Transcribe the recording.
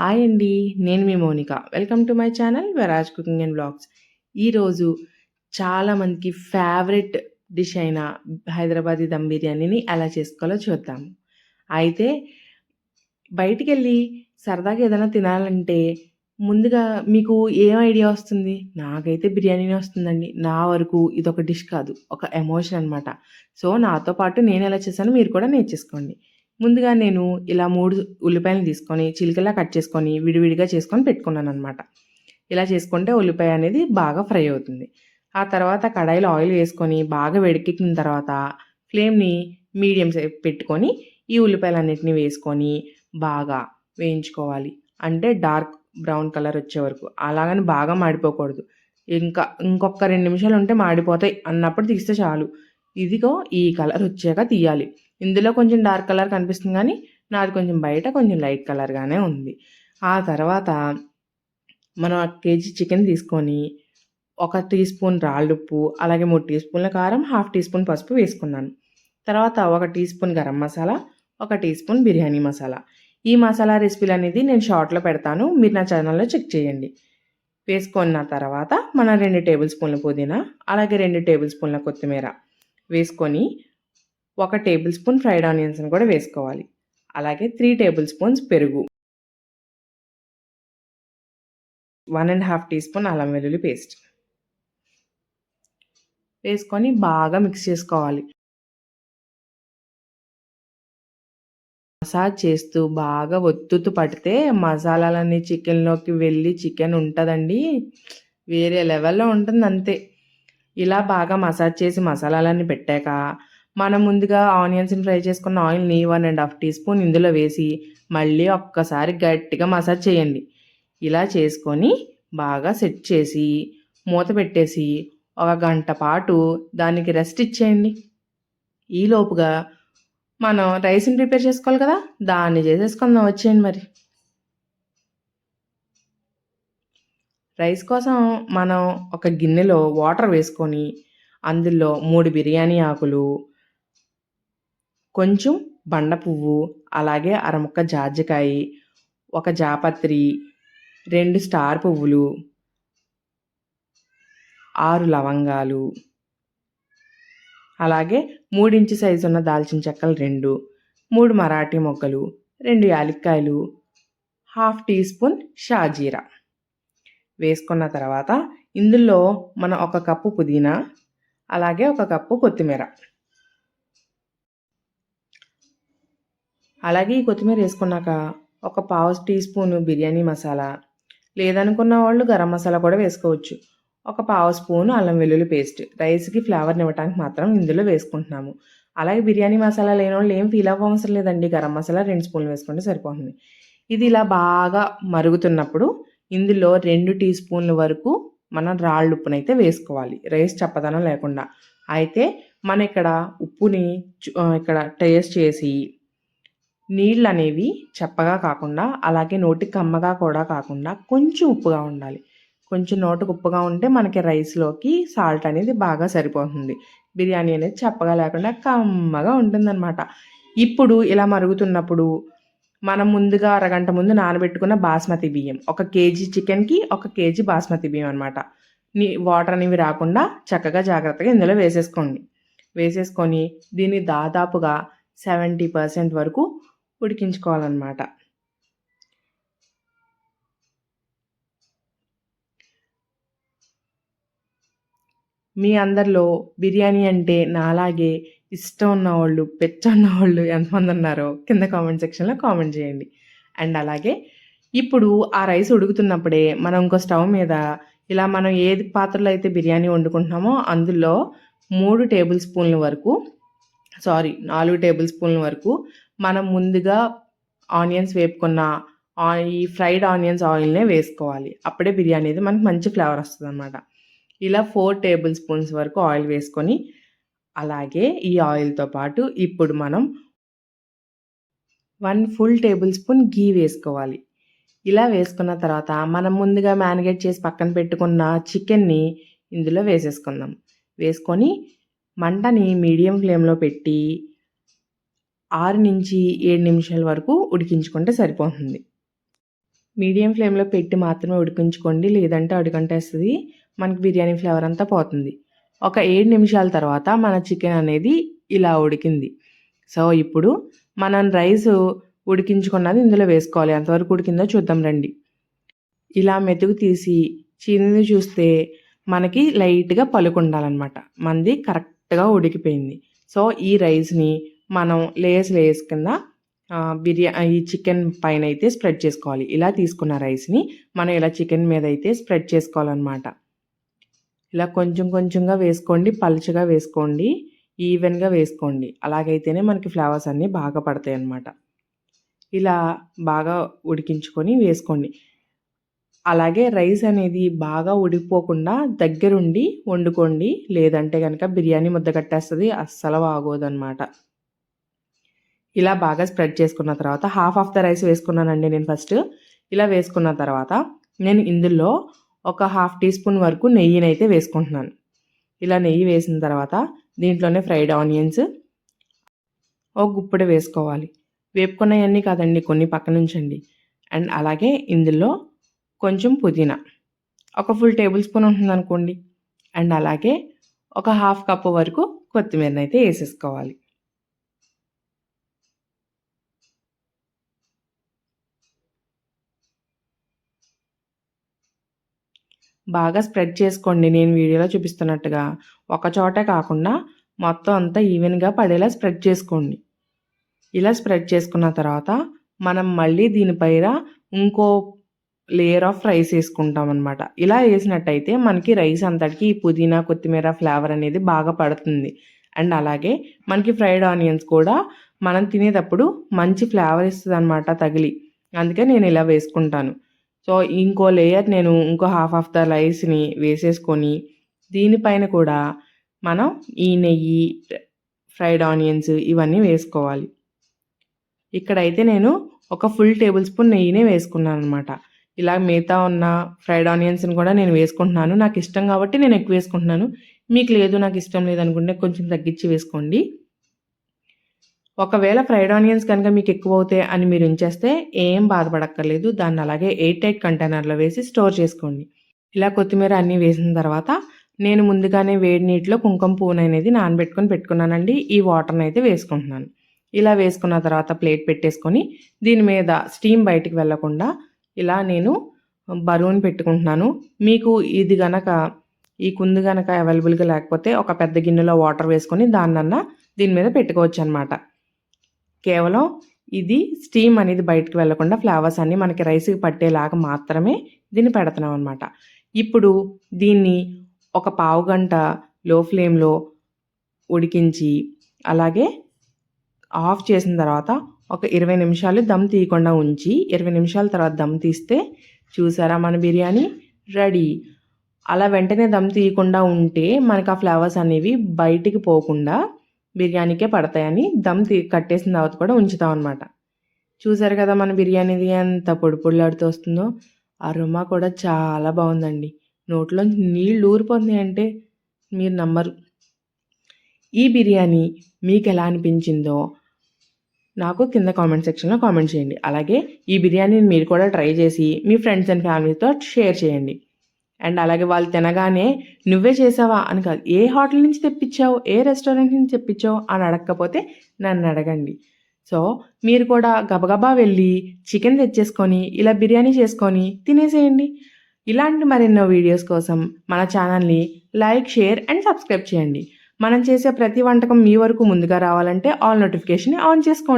Hi అండి నేను మీ Mounika. Welcome to my channel Veraj cooking and blogs. ఈరోజు చాలామందికి ఫేవరెట్ డిష్ అయిన హైదరాబాదీ దమ్ బిర్యానీని ఎలా చేసుకోవాలో చూద్దాం. అయితే బయటికి వెళ్ళి సరదాగా ఏదైనా తినాలంటే ముందుగా మీకు ఏం ఐడియా వస్తుంది? నాకైతే బిర్యానీనే వస్తుందండి. నా వరకు ఇది ఒక డిష్ కాదు ఒక ఎమోషన్ అనమాట సో నాతో పాటు నేను ఎలా చేశానో మీరు కూడా నేర్చేసుకోండి. ముందుగా నేను ఇలా మూడు ఉల్లిపాయలు తీసుకొని చిలికలా కట్ చేసుకొని విడివిడిగా చేసుకొని పెట్టుకున్నాను అనమాట ఇలా చేసుకుంటే ఉల్లిపాయ అనేది బాగా ఫ్రై అవుతుంది. ఆ తర్వాత కడాయిలో ఆయిల్ వేసుకొని బాగా వేడికెక్కిన తర్వాత ఫ్లేమ్ని మీడియం పెట్టుకొని ఈ ఉల్లిపాయలన్నింటినీ వేసుకొని బాగా వేయించుకోవాలి. అంటే డార్క్ బ్రౌన్ కలర్ వచ్చే వరకు. అలాగని బాగా మాడిపోకూడదు. ఇంకా ఇంకొక రెండు నిమిషాలు ఉంటే మాడిపోతాయి అన్నప్పుడు తీస్తే చాలు. ఇదిగో ఈ కలర్ వచ్చాక తీయాలి. ఇందులో కొంచెం డార్క్ కలర్ కనిపిస్తుంది కానీ నాది కొంచెం బయట కొంచెం లైట్ కలర్గానే ఉంది. ఆ తర్వాత మనం కేజీ చికెన్ తీసుకొని ఒక టీ స్పూన్ రాళ్ళుప్పు అలాగే మూడు టీ స్పూన్ల కారం హాఫ్ టీ స్పూన్ పసుపు వేసుకున్నాను. తర్వాత ఒక టీ స్పూన్ గరం మసాలా ఒక టీ స్పూన్ బిర్యానీ మసాలా. ఈ మసాలా రెసిపీలు అనేది నేను షార్ట్లో పెడతాను. మీరు నా ఛానల్లో చెక్ చేయండి. వేసుకున్న తర్వాత మన రెండు టేబుల్ స్పూన్ల పుదీనా అలాగే రెండు టేబుల్ స్పూన్ల కొత్తిమీర వేసుకొని ఒక టేబుల్ స్పూన్ ఫ్రైడ్ ఆనియన్స్ని కూడా వేసుకోవాలి. అలాగే త్రీ టేబుల్ స్పూన్స్ పెరుగు. One and half teaspoon అల్లం వెల్లుల్లి పేస్ట్. వేసుకొని బాగా మిక్స్ చేసుకోవాలి. మసాజ్ చేస్తూ బాగా ఒత్తుతూ పడితే మసాలాలన్నీ చికెన్లోకి వెళ్ళి చికెన్ ఉంటుందండి. వేరే లెవెల్లో ఉంటుంది అంతే ఇలా బాగా మసాజ్ చేసి మసాలాలన్నీ పెట్టాక మనం ముందుగా ఆనియన్స్ని ఫ్రై చేసుకున్న ఆయిల్ని one and half teaspoon ఇందులో వేసి మళ్ళీ ఒక్కసారి గట్టిగా మసాజ్ చేయండి. ఇలా చేసుకొని బాగా సెట్ చేసి మూత పెట్టేసి ఒక గంట పాటు దానికి రెస్ట్ ఇచ్చేయండి. ఈలోపుగా మనం రైస్ని ప్రిపేర్ చేసుకోవాలి కదా దాన్ని చేసేసుకుందాం వచ్చేయండి మరి. రైస్ కోసం మనం ఒక గిన్నెలో వాటర్ వేసుకొని అందులో మూడు బిర్యానీ ఆకులు కొంచెం బండ పువ్వు అలాగే అరముక్క జాజికాయ ఒక జాపత్రి రెండు స్టార్ పువ్వులు ఆరు లవంగాలు అలాగే మూడించి సైజు ఉన్న దాల్చిన చెక్కలు రెండు మూడు మరాఠీ మొక్కలు రెండు యాలక్కాయలు హాఫ్ టీ స్పూన్ షాజీరా. వేసుకున్న తర్వాత ఇందులో మనం ఒక కప్పు పుదీనా అలాగే ఒక కప్పు కొత్తిమీర. అలాగే ఈ కొత్తిమీర వేసుకున్నాక ఒక పావు టీ స్పూన్ బిర్యానీ మసాలా లేదనుకున్న వాళ్ళు గరం మసాలా కూడా వేసుకోవచ్చు. ఒక పావు స్పూన్ అల్లం వెల్లుల్లి పేస్ట్ రైస్కి ఫ్లేవర్ని ఇవ్వడానికి మాత్రం ఇందులో వేసుకుంటున్నాము. అలాగే బిర్యానీ మసాలా లేని వాళ్ళు ఏం ఫీల్ అవ్వ అవసరం లేదండి. గరం మసాలా రెండు స్పూన్లు వేసుకుంటే సరిపోతుంది. ఇది ఇలా బాగా మరుగుతున్నప్పుడు ఇందులో రెండు టీ స్పూన్ల వరకు మనం రాళ్ళు ఉప్పునైతే వేసుకోవాలి. రైస్ చప్పదనం లేకుండా. అయితే మన ఇక్కడ ఉప్పుని ఇక్కడ టేస్ట్ చేసి నీళ్ళు అనేవి చప్పగా కాకుండా అలాగే నోటికి కమ్మగా కూడా కాకుండా కొంచెం ఉప్పుగా ఉండాలి. కొంచెం నోటికి ఉప్పుగా ఉంటే మనకి రైస్లోకి సాల్ట్ అనేది బాగా సరిపోతుంది. బిర్యానీ అనేది చెప్పగా లేకుండా కమ్మగా ఉంటుందన్నమాట. ఇప్పుడు ఇలా మరుగుతున్నప్పుడు మనం ముందుగా అరగంట ముందు నానబెట్టుకున్న బాస్మతి బియ్యం ఒక కేజీ చికెన్కి ఒక కేజీ బాస్మతి బియ్యం అనమాట నీ వాటర్ అనేవి రాకుండా చక్కగా జాగ్రత్తగా ఇందులో వేసేసుకోండి. వేసేసుకొని దీన్ని దాదాపుగా సెవెంటీ పర్సెంట్ వరకు ఉడికించుకోవాలన్నమాట. మీ అందరిలో బిర్యానీ అంటే నాలాగే ఇష్టం ఉన్నవాళ్ళు పెచ్చ ఉన్నవాళ్ళు ఎంతమంది ఉన్నారో కింద కామెంట్ సెక్షన్లో కామెంట్ చేయండి. అండ్ అలాగే ఇప్పుడు ఆ రైస్ ఉడుకుతున్నప్పుడే మనం ఇంకో స్టవ్ మీద ఇలా మనం ఏది పాత్రలో అయితే బిర్యానీ వండుకుంటున్నామో అందులో మూడు టేబుల్ స్పూన్ల వరకు సారీ నాలుగు టేబుల్ స్పూన్ల వరకు మనం ముందుగా ఆనియన్స్ వేపుకున్న ఈ ఫ్రైడ్ ఆనియన్స్ ఆయిల్నే వేసుకోవాలి. అప్పుడే బిర్యానీ అనేది మనకి మంచి ఫ్లేవర్ వస్తుంది అనమాట ఇలా ఫోర్ టేబుల్ స్పూన్స్ వరకు ఆయిల్ వేసుకొని అలాగే ఈ ఆయిల్తో పాటు ఇప్పుడు మనం one full tablespoon ghee వేసుకోవాలి. ఇలా వేసుకున్న తర్వాత మనం ముందుగా మ్యానిగేట్ చేసి పక్కన పెట్టుకున్న చికెన్ని ఇందులో వేసేసుకుందాం. వేసుకొని మంటని మీడియం ఫ్లేమ్లో పెట్టి ఆరు నుంచి ఏడు నిమిషాల వరకు ఉడికించుకుంటే సరిపోతుంది. మీడియం ఫ్లేమ్లో పెట్టి మాత్రమే ఉడికించుకోండి. లేదంటే అడుగంటేస్తుంది. మనకి బిర్యానీ ఫ్లేవర్ అంతా పోతుంది. ఒక ఏడు నిమిషాల తర్వాత మన చికెన్ అనేది ఇలా ఉడికింది. సో ఇప్పుడు మనం రైస్ ఉడికించుకున్నది ఇందులో వేసుకోవాలి. ఎంతవరకు ఉడికిందో చూద్దాం రండి. ఇలా మెతుకు తీసి చిన్నది చూస్తే మనకి లైట్గా పలుకుండాలన్నమాట. మనది కరెక్ట్గా ఉడికిపోయింది. సో ఈ రైస్ని మనం లేయర్స్ లేయర్స్ కింద బిర్యా ఈ చికెన్ పైన అయితే స్ప్రెడ్ చేసుకోవాలి. ఇలా తీసుకున్న రైస్ని మనం ఇలా చికెన్ మీద అయితే స్ప్రెడ్ చేసుకోవాలన్నమాట. ఇలా కొంచెం కొంచెంగా వేసుకోండి పలుచగా వేసుకోండి ఈవెన్గా వేసుకోండి. అలాగైతేనే మనకి ఫ్లేవర్స్ అన్నీ బాగా పడతాయి అన్నమాట ఇలా బాగా ఉడికించుకొని వేసుకోండి. అలాగే రైస్ అనేది బాగా ఉడికిపోకుండా దగ్గరుండి వండుకోండి. లేదంటే కనుక బిర్యానీ ముద్ద కట్టేస్తుంది అస్సలు బాగోదన్నమాట ఇలా బాగా స్ప్రెడ్ చేసుకున్న తర్వాత హాఫ్ ఆఫ్ ద రైస్ వేసుకున్నానండి నేను ఫస్ట్. ఇలా వేసుకున్న తర్వాత నేను ఇందులో ఒక హాఫ్ టీ స్పూన్ వరకు నెయ్యిని అయితే వేసుకుంటున్నాను. ఇలా నెయ్యి వేసిన తర్వాత దీంట్లోనే ఫ్రైడ్ ఆనియన్స్ ఒక గుప్పెడు వేసుకోవాలి. వేపుకున్నవన్నీ కాదండి కొన్ని పక్కన ఉంచండి అండ్ అలాగే ఇందులో కొంచెం పుదీనా ఒక ఫుల్ టేబుల్ స్పూన్ ఉంటుంది అనుకోండి. అండ్ అలాగే ఒక హాఫ్ కప్పు వరకు కొత్తిమీరని అయితే వేసేసుకోవాలి. బాగా స్ప్రెడ్ చేసుకోండి. నేను వీడియోలో చూపిస్తున్నట్టుగా ఒక చోటే కాకుండా మొత్తం అంతా ఈవెన్గా పడేలా స్ప్రెడ్ చేసుకోండి. ఇలా స్ప్రెడ్ చేసుకున్న తర్వాత మనం మళ్ళీ దీనిపైన ఇంకో లేయర్ ఆఫ్ రైస్ వేసుకుంటాం అనమాట ఇలా వేసినట్టయితే మనకి రైస్ అంతటికి ఈ పుదీనా కొత్తిమీర ఫ్లేవర్ అనేది బాగా పడుతుంది. అండ్ అలాగే మనకి ఫ్రైడ్ ఆనియన్స్ కూడా మనం తినేటప్పుడు మంచి ఫ్లేవర్ ఇస్తుంది అనమాట తగిలి. అందుకే నేను ఇలా వేసుకుంటాను. సో ఇంకో లేయర్ నేను ఇంకో హాఫ్ ఆఫ్ ద రైస్ని వేసేసుకొని దీనిపైన కూడా మనం ఈ నెయ్యి ఫ్రైడ్ ఆనియన్స్ ఇవన్నీ వేసుకోవాలి. ఇక్కడైతే నేను ఒక ఫుల్ టేబుల్ స్పూన్ నెయ్యినే వేసుకున్నాను అనమాట ఇలా మిగతా ఉన్న ఫ్రైడ్ ఆనియన్స్ని కూడా నేను వేసుకుంటున్నాను. నాకు ఇష్టం కాబట్టి నేను ఎక్కువ వేసుకుంటున్నాను. మీకు లేదు నాకు ఇష్టం లేదనుకుంటే కొంచెం తగ్గించి వేసుకోండి. ఒకవేళ ఫ్రైడ్ ఆనియన్స్ కనుక మీకు ఎక్కువ అవుతాయి అని మీరు ఉంచేస్తే ఏం బాధపడక్కర్లేదు. దాన్ని అలాగే ఎయిట్ ఎయిట్ కంటైనర్లో వేసి స్టోర్ చేసుకోండి. ఇలా కొత్తిమీర అన్నీ వేసిన తర్వాత నేను ముందుగానే వేడి నీటిలో కుంకుమ పువ్వును అనేది నానబెట్టుకొని పెట్టుకున్నానండి. ఈ వాటర్ని అయితే వేసుకుంటున్నాను. ఇలా వేసుకున్న తర్వాత ప్లేట్ పెట్టేసుకొని దీని మీద స్టీమ్ బయటికి వెళ్ళకుండా ఇలా నేను బరువును పెట్టుకుంటున్నాను. మీకు ఇది గనక ఈ కుందు గనక అవైలబుల్గా లేకపోతే ఒక పెద్ద గిన్నెలో వాటర్ వేసుకొని దాన్నన్నా దీని మీద పెట్టుకోవచ్చు అనమాట కేవలం ఇది స్టీమ్ అనేది బయటకు వెళ్ళకుండా ఫ్లేవర్స్ అన్నీ మనకి రైస్కి పట్టేలాగా మాత్రమే దీన్ని పెడుతున్నాం అనమాట ఇప్పుడు దీన్ని ఒక పావు గంట లో ఫ్లేమ్లో ఉడికించి అలాగే ఆఫ్ చేసిన తర్వాత ఒక ఇరవై నిమిషాలు దమ్ తీయకుండా ఉంచి ఇరవై నిమిషాల తర్వాత దమ్ తీస్తే చూసారా మన బిర్యానీ? రెడీ. అలా వెంటనే దమ్ తీయకుండా ఉంటే మనకు ఆ ఫ్లేవర్స్ అనేవి బయటికి పోకుండా బిర్యానీకే పడతాయని దమ్ కట్టేసిన తర్వాత కూడా ఉంచుతాం అనమాట చూసారు కదా మన బిర్యానీది ఎంత పొడి పొడిలాడుతూ వస్తుందో? ఆ రుమా కూడా చాలా బాగుందండి. నోట్లో నీళ్ళు ఊరిపోతున్నాయి అంటే మీరు నమ్మరు. ఈ బిర్యానీ మీకు ఎలా అనిపించిందో నాకు కింద కామెంట్ సెక్షన్లో కామెంట్ చేయండి. అలాగే ఈ బిర్యానీని మీరు కూడా ట్రై చేసి మీ ఫ్రెండ్స్ అండ్ ఫ్యామిలీతో షేర్ చేయండి. అండ్ అలాగే వాళ్ళు తినగానే నువ్వే చేసావా? అని కాదు. ఏ హోటల్ నుంచి తెప్పించావు? ఏ రెస్టారెంట్ నుంచి తెప్పించావు? అని అడగకపోతే నన్ను అడగండి. సో మీరు కూడా గబగబా వెళ్ళి చికెన్ తెచ్చేసుకొని ఇలా బిర్యానీ చేసుకొని తినేసేయండి. ఇలాంటి మరెన్నో వీడియోస్ కోసం మన ఛానల్ని లైక్ షేర్ అండ్ సబ్స్క్రైబ్ చేయండి. మనం చేసే ప్రతి వంటకం మీ వరకు ముందుగా రావాలంటే ఆల్ నోటిఫికేషన్ ఆన్ చేసుకోండి.